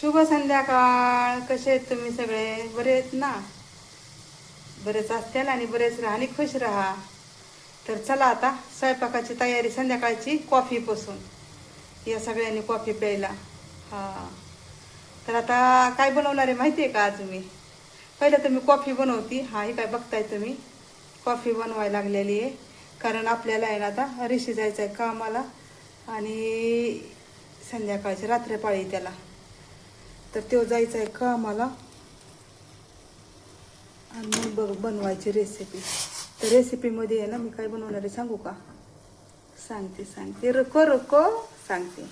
शुभ संध्याकाळ. कसे आहेत तुम्ही सगळे? बरे आहेत ना? बरेच असतील आणि बरेच राहा आणि खुश राहा. तर चला आता स्वयंपाकाची तयारी संध्याकाळची कॉफीपासून या सगळ्यांनी कॉफी प्यायला. हां. तर आता काय बनवणार आहे माहिती आहे का आज मी पहिलं तर मी कॉफी बनवती. हा हे काय बघताय तुम्ही? कॉफी बनवायला लागलेली आहे. कारण आपल्याला आहे ना आता रिशी जायचं आहे कामाला आणि संध्याकाळची रात्रपाळी त्याला. तर तो जायचा आहे कामाला आणि मग बघ बनवायची रेसिपी तर रेसिपीमध्ये आहे ना मी काय बनवणार आहे सांगू का? सांगते सांगते. रको रको सांगते.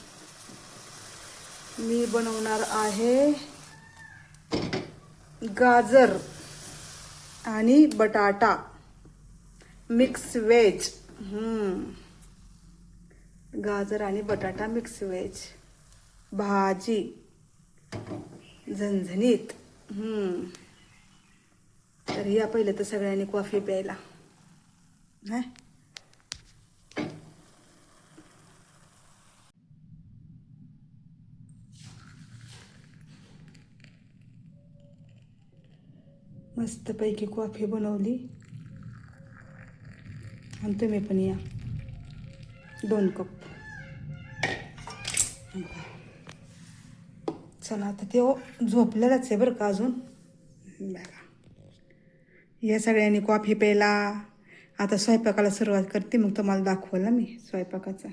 मी बनवणार आहे गाजर आणि बटाटा. मिक्स वेज गाजर आणि बटाटा मिक्स वेज भाजी. झणझणीत. हम्म. तर या पहिलं तर सगळ्यांनी कॉफी प्यायला. नाही मस्तपैकी कॉफी बनवली. आणि तुम्ही पण या. दोन कप चला आता ते झोपलेलाच आहे बरं का अजून? बघा. या सगळ्यांनी कॉफी प्यायला. आता स्वयंपाकाला सुरुवात करते मग तुम्हाला दाखवलं मी स्वयंपाकाचा.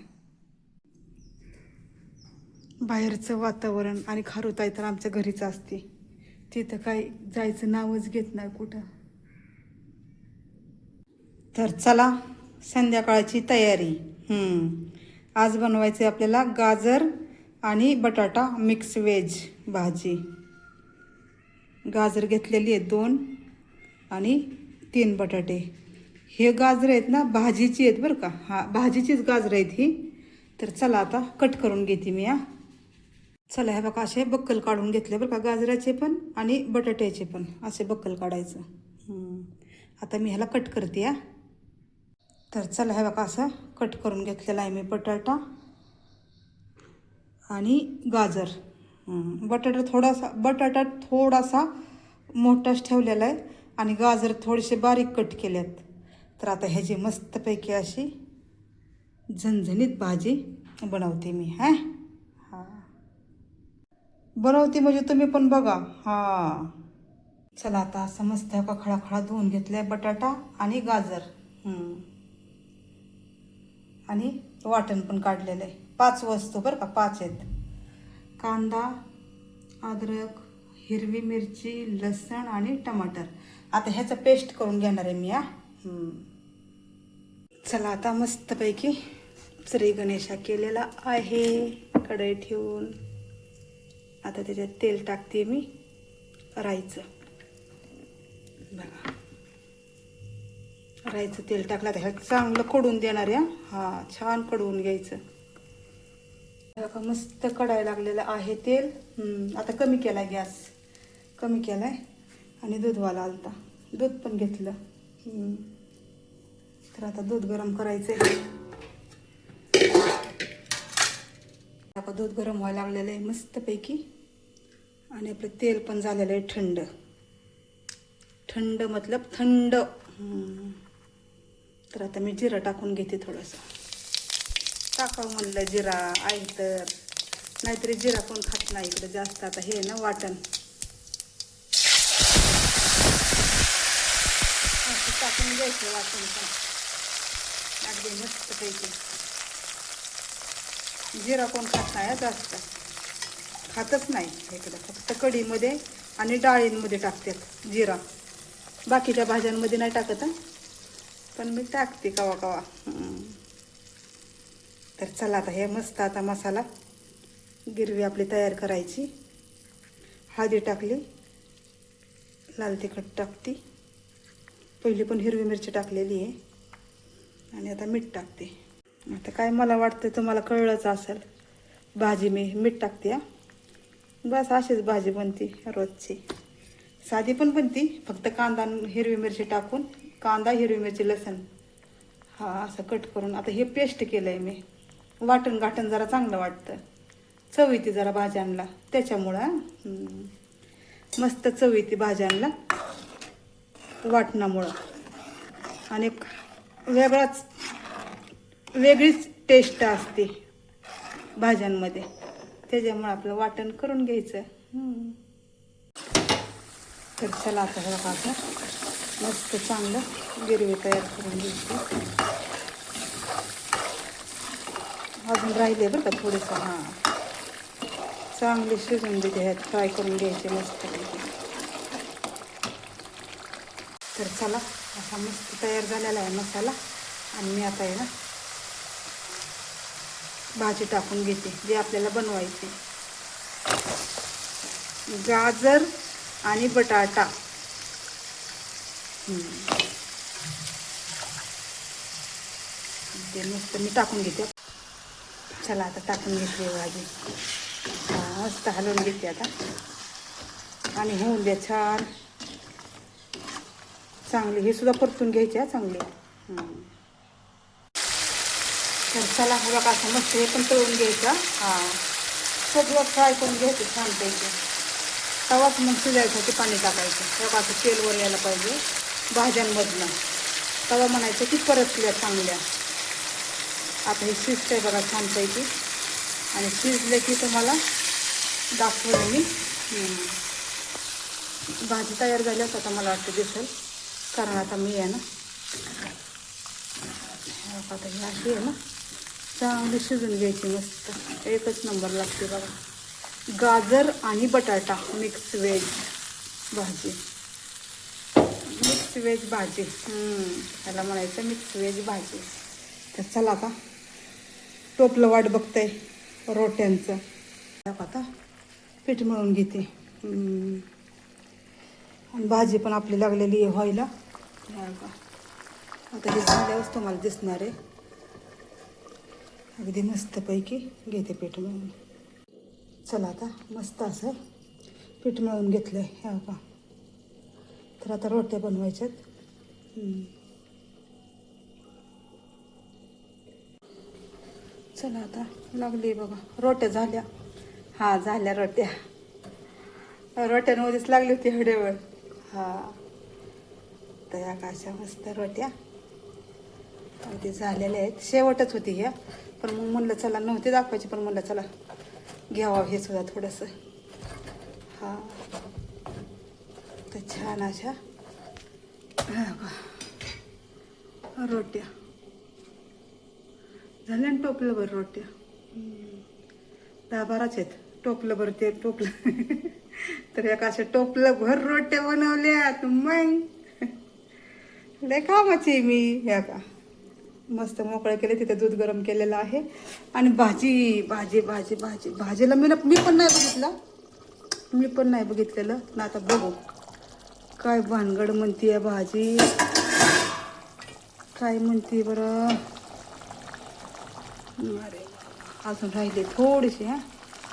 बाहेरचं वातावरण आणि खारुताई तर आमच्या घरीच असते. तिथं काय जायचं नावच घेत नाही कुठं. तर चला संध्याकाळची तयारी. आज बनवायचे आपल्याला गाजर आणि बटाटा मिक्स वेज भाजी. गाजर घेतलेली आहेत दोन आणि तीन बटाटे. हे गाजर आहेत ना भाजीची आहेत बरं का. हां भाजीचीच गाजरं आहेत ही. तर चला आता कट करून घेते मी हा. चला हे बघा असे बक्कल काढून घेतले बरं का गाजराचे पण आणि बटाट्याचे पण. असे बक्कल काढायचं. आता मी ह्याला कट करते हा. तर चला हे बघा असं कट करून घेतलेला आहे मी बटाटा. आणि गाजर. बटाटा थोडासा बटाटा थोडासा मोठाच ठेवलेला आहे आणि गाजर थोडेसे बारीक कट केल्यात तर आता ह्याची मस्तपैकी अशी झणझणीत भाजी बनवते मी हां? हां. बनवते म्हणजे तुम्ही पण बघा. हां. चला आता असं मस्त का खळाखळा धुवून घेतलाय बटाटा आणि गाजर. आणि वाटण पण काढलेलं आहे. पाच वस्तू बरं का पाच आहेत. कांदा अद्रक हिरवी मिरची लसण आणि टमाटर. आता ह्याचं पेस्ट करून घेणार आहे मी हा. चला आता मस्तपैकी श्री गणेशा केलेला आहे कढई ठेवून. आता त्याच्यात तेल टाकते मी राईचं. बघा. राईचं तेल टाकलं तर ह्यात चांगलं कडून देणार आहे हां. छान कडवून घ्यायचं. बघा मस्त कडायला लागलेलं आहे तेल. आता कमी केला गॅस. कमी केला आहे आणि दूधवाला आलता. दूध पण घेतलं. तर आता दूध गरम करायचंय. आता दूध गरम व्हायला लागलेलं आहे मस्तपैकी. आणि आपलं तेल पण झालेलं आहे थंड. थंड मतलब थंड. तर आता मी जिरं टाकून घेते थोडंसं. टाकावं म्हणलं जिरा आई तर. नाहीतरी जिरा कोण खात नाही इकडं जास्त. आता हे ना वाटण. असं टाकून घ्यायचं वाटण पण अगदी मस्त पैकी. जिरा कोण खात नाही जास्त. खातच नाही इकडं. फक्त कढीमध्ये आणि डाळींमध्ये टाकतात जिरा. बाकीच्या भाज्यांमध्ये नाही टाकत पण मी टाकते कवा कवा. तर चला आता हे मस्त आता मसाला गिरवी आपली तयार करायची. हळदी टाकली लाल तिखट टाकते. पहिली पण हिरवी मिरची टाकलेली आहे. आणि आता मीठ टाकते. आता काय मला वाटतं तुम्हाला कळलंच असेल. भाजी मी मीठ टाकते हा. बस अशीच भाजी बनते रोजची. साधी पण बनती फक्त कांदा हिरवी मिरची टाकून कांदा हिरवी मिरची लसण. हा असं कट करून. आता हे पेस्ट केलं आहे मी. वाटण गाटण जरा चांगलं वाटतं. चव येते जरा भाज्यांना. त्याच्यामुळं मस्त चव येते भाज्यांना. वाटणामुळं. आणि वेगळाच वेगळीच टेस्ट असते भाज्यांमध्ये. त्याच्यामुळं आपलं वाटण करून घ्यायचं. तर चला आता हे बघा आता. मस्त चांगलं गिरवी तयार करून घ्यायची. अजून राहिले बरं का थोडंसं हां. चांगले शिजून देते ह्यात फ्राय करून घ्यायचे मस्त तर चला असा मस्त तयार झालेला आहे मसाला. आणि मी आता आहे ना भाजी टाकून घेते जे आपल्याला बनवायची. गाजर आणि बटाटा. ते मस्त मी टाकून घेते. चला आता टाकून घेतली भाजी. मस्त हलवून घेते आता. आणि होऊन द्या छान. चांगली हे सुद्धा परतून घ्यायची हा चांगली. तर चला हवा का असं मस्त हे पण तळून घ्यायचं हां. सगळं फ्राय करून घ्यायचं छान पैकी तवाच मग शिजायसाठी पाणी टाकायचं. हे असं तेल वर यायला पाहिजे भाज्यांमधनं. तवा म्हणायचं की परतल्या चांगल्या. आता हे शिजतंय बघा छानपैकी. आणि शिजले की तुम्हाला दाखवलं मी. भाजी तयार झाल्याच आता मला वाटतं दिसेल. कारण आता मी आहे ना आता ही अशी आहे ना चांगली शिजून घ्यायची मस्त. एकच नंबर लागते बघा. गाजर आणि बटाटा मिक्स व्हेज भाजी. मिक्स व्हेज भाजी. हम्म, त्याला म्हणायचं मिक्स व्हेज भाजी. तर चला आता टोपलं वाट बघतंय रोट्यांचं. आता पीठ मळून घेते. आणि भाजी पण आपली लागलेली आहे व्हायला. आता हे झाल्यावरच तुम्हाला दिसणार आहे. अगदी मस्तपैकी घेते पीठ मळून. चला आता मस्त असं पीठ मळून घेतलं आहे ह्या का? तर आता रोट्या बनवायच्यात. चला आता लागली बघा रोट्या झाल्या. हां झाल्या रोट्या. रोट्यांमध्येच लागली होती हडेवर हां. तर या काशा मस्त रोट्या. ते झालेल्या आहेत. शेवटच होती ह्या पण मग म्हणलं चला नव्हते दाखवायची पण म्हणलं चला घ्यावं हे सुद्धा थोडंसं. हां. तर छान अशा हां रोट्या. झाल्या ना टोपलं भर रोट्या? दहा बाराच आहेत. टोपलं बरं ते टोपलं. तर एका असं टोपलं भर रोट्या बनवल्यात. मग? लय कामाची मी. ह्या का मस्त मोकळं केलं. तिथे दूध गरम केलेलं आहे. आणि भाजी भाजी भाजी भाजी. भाजीला मी ना मी पण नाही बघितलं. मी पण नाही बघितलेलं. ना आता बघू. काय भानगड म्हणते भाजी. काय म्हणते बरं? अरे अजून राहिले थोडीशी हां?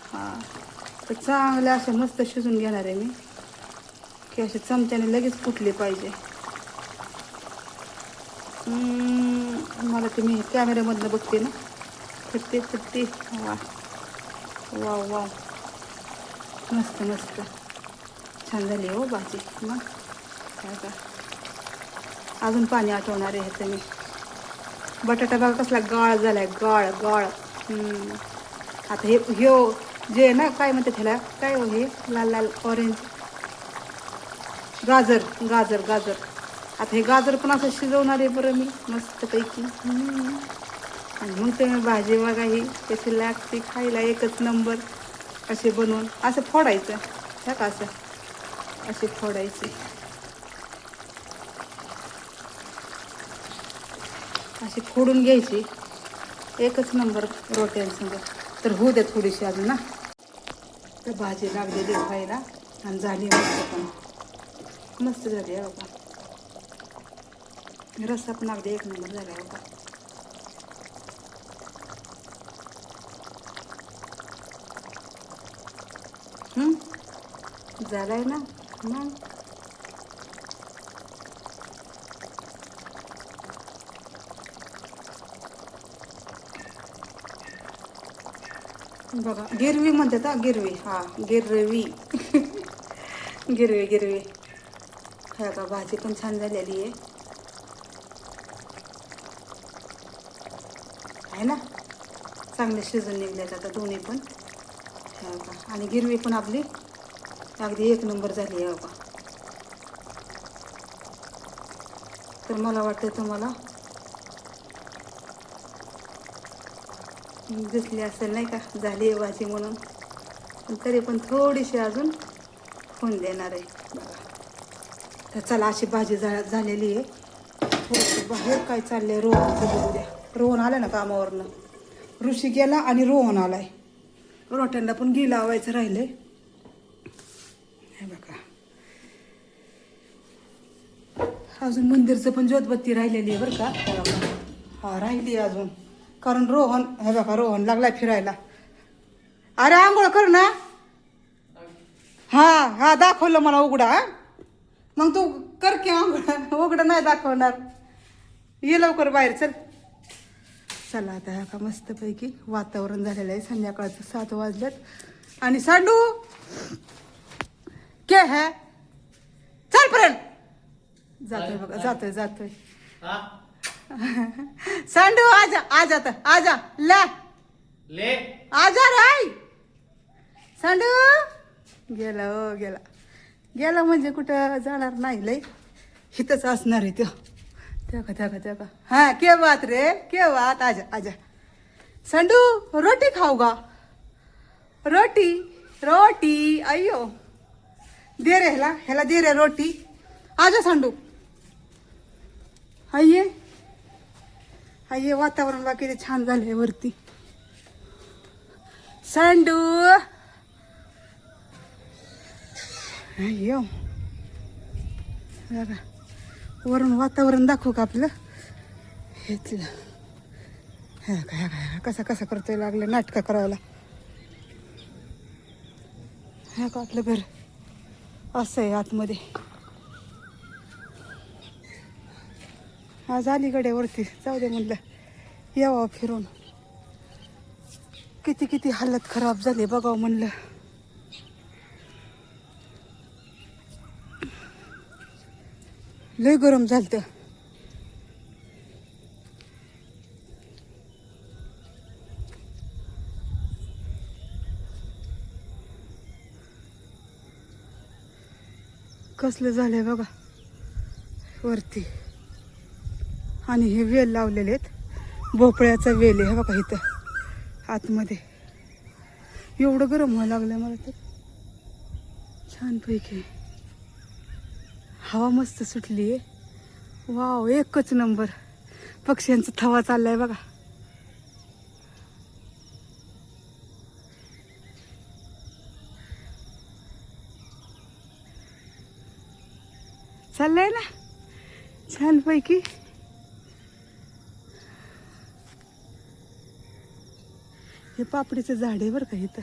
हां. तर चांगले असे मस्त शिजून घेणार आहे मी. की असे चमच्याने लगेच फुटले पाहिजे. मला ते मी कॅमेऱ्यामधनं बघते ना. फिरते फिरते वा. वा वा मस्त मस्त. छान झाली हो भाजी. मग. काय का अजून पाणी आठवणार आहे ह्याचं मी. बटाटा बघा कसला गाळ झालाय गाळ गाळ. आता हे ह्यो जे आहे ना काय म्हणते त्याला काय हो हे? लाल लाल ऑरेंज गाजर गाजर गाजर. आता हे गाजर पण असं शिजवणार आहे बरं मी मस्तपैकी. आणि मग ते भाजी बघा ही कशी लागते खायला एकच नंबर. असे बनवून असं फोडायचं. ह्या का असं. असे फोडायचे. अशी फोडून घ्यायची. एकच नंबर रोट्यांसंग. तर होऊ द्या थोडीशी अजून ना तर भाजी लागलेली आहे खायला आणि झाली मस्त पण. मस्त झाली हो आहे बाबा रस्सा पण अगदी एक नंबर झाला हो आहे बाबा हं? झालाय ना? मग? बघा गिरवी म्हणतात हा गिरवी. हा गिरवी. गिरवी गिरवी. हा का भाजी पण छान झालेली आहे. आहे ना? चांगले शिजून निघल्यात आता दोन्ही पण. हा का आणि गिरवी पण आपली अगदी एक नंबर झाली आहे का तर मला वाटतं तुम्हाला घेतली असेल नाही का? झाली आहे भाजी म्हणून. पण तरी पण थोडीशी अजून होऊन देणार आहे. बघा. तर चला अशी भाजी झा झालेली आहे. बाहेर काय चाललं आहे रोहनचं बघू द्या. रोहन आलं ना कामावरनं? ऋषी गेला आणि रोहन आलाय. रोट्यांना पण गी लावायचं राहिलंय. हे बघा. अजून मंदिरचं पण ज्योतबत्ती राहिलेली आहे बरं का? हा राहिली आहे अजून. कारण रोहन हे बघा रोहन लागलाय फिरायला. अरे आंघोळ कर ना. हा हा दाखवलं मला उघडा मग तू कर की आंघोळ. उघडं नाही दाखवणार. ये लवकर बाहेर चल. चला आता ह्या का मस्तपैकी वातावरण झालेलं आहे. संध्याकाळचं सात वाजल्यात आणि सांडू के है? चल पर्यंत जातोय बघा जातोय जातोय. सांडू आजा आजा आता आजा ला. ले. आजा राय. सांडू. गेला हो गेला. गेला म्हणजे कुठं जाणार नाही लय. हिथंच असणार आहे त्यो त्या त्या त्या का हा के बात रे के बात. आजा आजा. संडू रोटी खाऊ गा रोटी रोटी अय्यो. दे रे ह्याला ह्याला दे रे रोटी. आजा सांडू. अय्ये हे वातावरण बाकी छान झालंय वरती. सांडू. अय्यो वरून वातावरण दाखवू का आपलं? हेचलं हा का ह्या का ह्या का कसा कसा करतोय लागलं नाटकं करायला. ह्या का आपलं घर? असं आहे आतमध्ये. आज अलीकडे वरती. जाऊ दे म्हणलं. यावं फिरून. किती किती हालत खराब झाली बघावं म्हणलं. लय गरम झालत. कसलं झालंय बघा. वरती. आणि हे वेल लावलेले आहेत. भोपळ्याचा वेल आहे हे बघा इथं आतमध्ये. एवढं गरम व्हायला लागलं मला तर. छानपैकी. हवा मस्त सुटली आहे. वाव एकच नंबर. पक्ष्यांचा थवा चाललाय बघा. चाललंय ना? छानपैकी. हे पापडीचं झाड आहे बरं का इथं.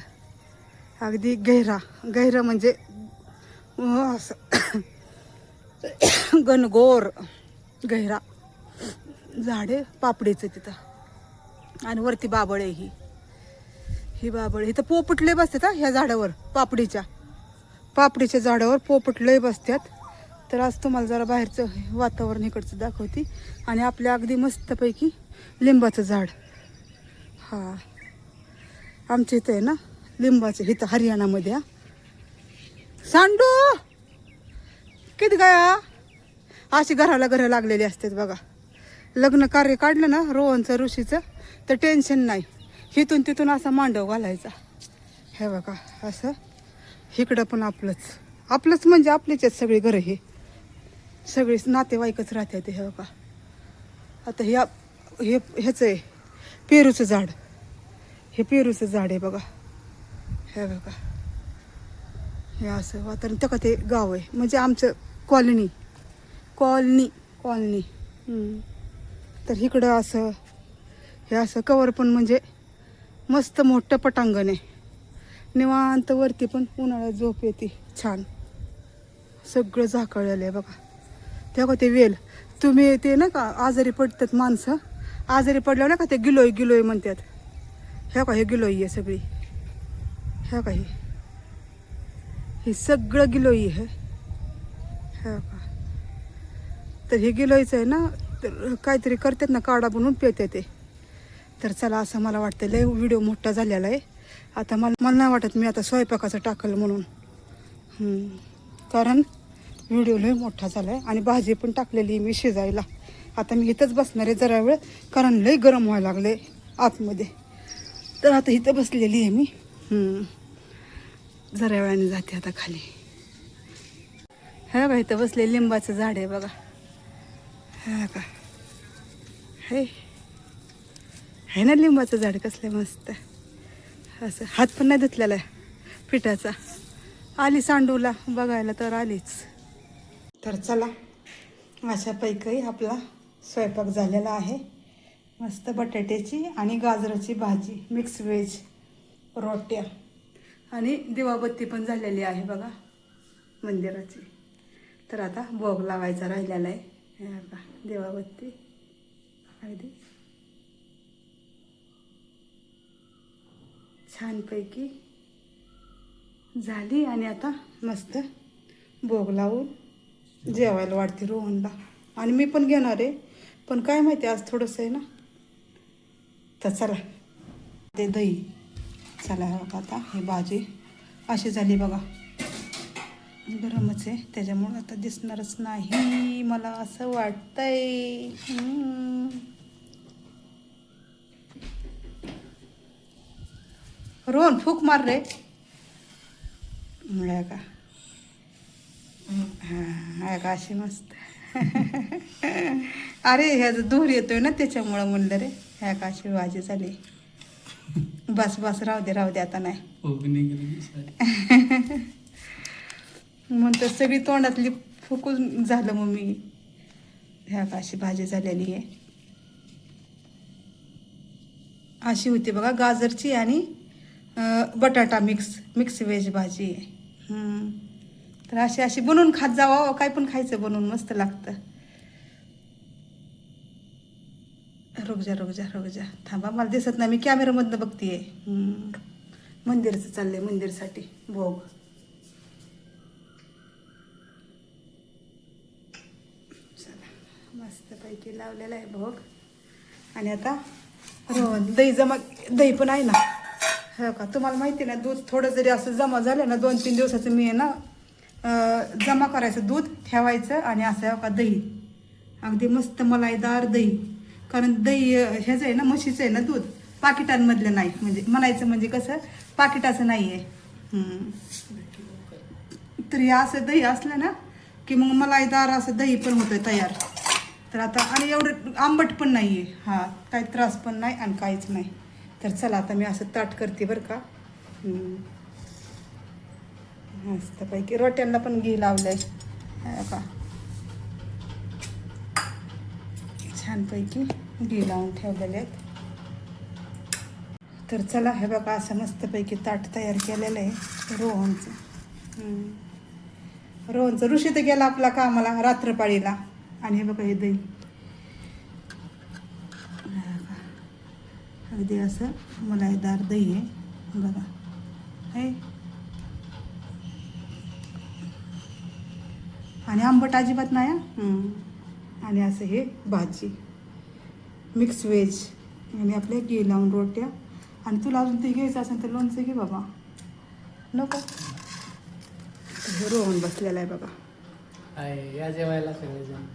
अगदी गहिरा. गहिरा म्हणजे असं. गणगोर गहिरा झाड आहे पापडीचं तिथं. आणि वरती बाबळ आहे ही. ही बाबळ. इथं पोपटले बसतात हा ह्या झाडावर पापडीच्या. पापडीच्या झाडावर पोपटले बसतात. तर आज तुम्हाला जरा बाहेरचं वातावरण इकडचं दाखवते. आणि आपल्या अगदी मस्तपैकी लिंबाचं झाड. हां. आमच्या इथं आहे ना लिंबाचं इथं हरियाणामध्ये हा. सांडू! किती गाया अशी घराला घरं लागलेली असतात बघा. लग्न कार्य काढलं ना रोहनचं ऋषीचं तर टेन्शन नाही. इथून तिथून असा मांडव घालायचा. हे बघा असं. इकडं पण आपलंच. आपलंच म्हणजे आपलीच आहेत सगळी घरं हे. सगळीच नातेवाईकच राहतात हे बघा. आता ह्या हे ह्याचं आहे. पेरूचं झाड. हे पेरूचं झाड आहे बघा. हे बघा. हे असं वातावरण. त्या का ते गाव आहे. म्हणजे आमचं कॉलनी. कॉलनी. कॉलनी. तर इकडं असं हे असं कवर पण म्हणजे मस्त मोठं पटांगण आहे. निवांत वरती पण उन्हाळ्यात झोप येते. छान. सगळं झाकळलेलं आहे बघा. तेव्हा ते वेल. तुम्ही ते ना का आजारी पडतात माणसं. आजारी पडल्यावर ना का ते गिलोय गिलोय म्हणतात. हे का हे गिलोई आहे सगळी? ह्या काही हे? सगळं गिलोई आहे. ह्या का? तर हे गिलोईचं आहे ना तर काहीतरी करतात ना काढा बनवून पेते ते. तर चला असं मला वाटतं लय व्हिडिओ मोठा झालेला आहे. आता मला मला नाही वाटत मी आता स्वयंपाकाचं टाकलं म्हणून. कारण व्हिडिओ लय मोठा झाला आहे आणि भाजी पण टाकलेली आहे मी शिजायला. आता मी इथंच बसणार आहे जरा वेळ कारण लय गरम व्हायला लागले आतमध्ये. तर आता इथं बसलेली आहे मी. जरा वेळाने जाते आता खाली. हा बघा इथं बसले लिंबाचं झाड आहे बघा. हा का हे. आहे ना लिंबाचं झाड कसलं मस्त. असं हात पण नाही धुतलेला आहे पिठाचा. आली सांडूला बघायला तर आलीच. तर चला अशापैकी आपला स्वयंपाक झालेला आहे. मस्त बटाट्याची आणि गाजराची भाजी मिक्स व्हेज रोट्या. आणि दिवाबत्ती पण झालेली आहे बघा मंदिराची. तर आता भोग लावायचा राहिलेला आहे. हे बघा दिवाबत्ती. अगदी. छानपैकी झाली आणि आता मस्त भोग लावून जेवायला वाढते रोहनला. आणि मी पण घेणार आहे. पण काय माहिती आज थोडंसं आहे ना तर चला. ते दही. चला बघा आता ही भाजी. अशी झाली बघा. गरमच आहे. त्याच्यामुळं आता दिसणारच नाही. मला असं वाटतंय. रोहन फूक मार रे. मिळा का? हा का अशी मस्त. अरे ह्याचं दूर येतोय ना त्याच्यामुळं म्हणलं रे. ह्या का अशी भाजी झाली? बस बस राहू दे राहू दे आता नाही. म्हणतं सगळी तोंडातली फुकून झालं मग मी ह्या का अशी भाजी झालेली आहे. अशी होती बघा गाजरची आणि बटाटा मिक्स मिक्स व्हेज भाजी आहे. तर अशी अशी बनवून खात जावा काय पण खायचं बनवून मस्त लागतं. रोगजा रोगजा रोगजा थांबा मला दिसत नाही मी कॅमेरामधनं बघतीये. मंदिरचं चाललंय मंदिरसाठी. भोग चला मस्तपैकी लावलेला आहे भोग आणि आता दही जमा दही पण आहे ना? हो का? तुम्हाला माहिती आहे ना दूध थोडं जरी असं जमा झालं ना दोन तीन दिवसाचं मी आहे ना जमा करायचं दूध ठेवायचं आणि असं का दही. अगदी मस्त मलाईदार दही. कारण दही ह्याचं आहे ना म्हशीचं आहे ना दूध? पाकिटांमधलं नाही. म्हणजे म्हणायचं म्हणजे कसं पाकिटाचं नाही आहे तर हे असं दही असलं ना की मग मलाईदार असं दही पण होतं तयार. तर आता आणि एवढं आंबट पण नाही आहे हां काही त्रास पण नाही आणि काहीच नाही. तर चला आता मी असं ताट करते बरं का. मस्तपैकी. रोट्यांना पण घी लावलंय. हा का छानपैकी घी लावून ठेवलेले आहेत. तर चला हे बघा असं मस्तपैकी ताट तयार केलेलं आहे. रोहनचं. रोहनचं. ऋषी तर गेला आपला कामाला रात्रपाळीला. आणि हे बघा हे दही. अगदी असं मलाईदार दही आहे. बघा. आहे आणि आंबट अजिबात नाही. आणि असं हे भाजी. मिक्स व्हेज आणि आपल्या घी लावून रोट्या. आणि तुला अजून ते घ्यायचं असेल तर लोणचं घे बाबा. नको. हे रोहन बसलेला आहे बघा आहे या जेवायला सगळेजण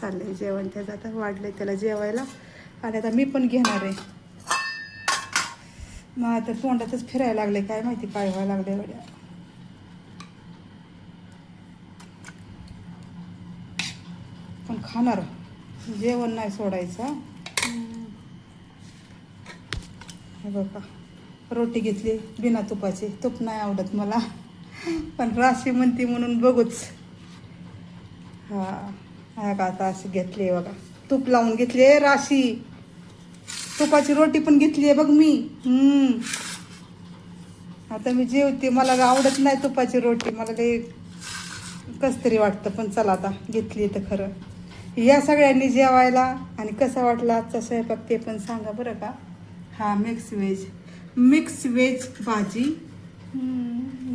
चाललंय जेवण त्याचं आता वाढलंय त्याला जेवायला. आणि आता मी पण घेणार आहे. मग आता तोंडातच फिरायला लागले काय माहिती काय व्हायला लागले गड्या खाणार. जेवण नाही सोडायचं. हे बघा. रोटी घेतली बिना तुपाची. तूप नाही आवडत मला. पण राशी म्हणते म्हणून बघूच. हा का आता अशी घेतली आहे बघा. तूप लावून घेतली आहे राशी. तुपाची रोटी पण घेतली आहे बघ मी. आता मी जेवते. मला आवडत नाही तुपाची रोटी. मला ते कसतरी वाटतं. पण चला आता घेतली तर खरं. या सगळ्यांनी जेवायला आणि कसा वाटला आजचा स्वयंपाक ते पण सांगा बरं का? हा मिक्स व्हेज मिक्स व्हेज भाजी.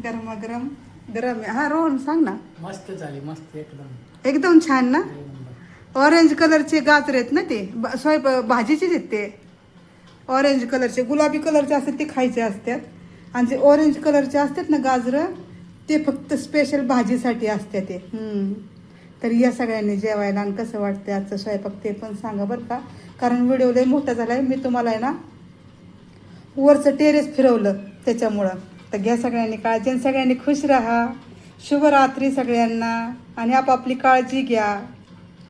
गरमागरम. गरम आहे. हा रोहन सांग ना. मस्त झाली मस्त एकदम. एकदम छान ना. ऑरेंज कलरचे गाजर आहेत ना ते? ब- स्वयंप भाजीचेच आहेत ते. ऑरेंज कलरचे गुलाबी कलरचे असतात ते खायचे असतात. आणि जे ऑरेंज कलरचे असतात ना गाजरं ते फक्त स्पेशल भाजीसाठी असतात ते. हम्म. तर या सगळ्यांनी जेवायला आणि कसं वाटतं आजचं स्वयंपाक ते पण सांगा बरं का. कारण व्हिडिओ लय मोठा झाला आहे मी तुम्हाला आहे ना वरचं टेरेस फिरवलं त्याच्यामुळं. तर घ्या सगळ्यांनी काळजी आणि सगळ्यांनी खुश राहा. शुभरात्री सगळ्यांना आणि आपापली काळजी घ्या.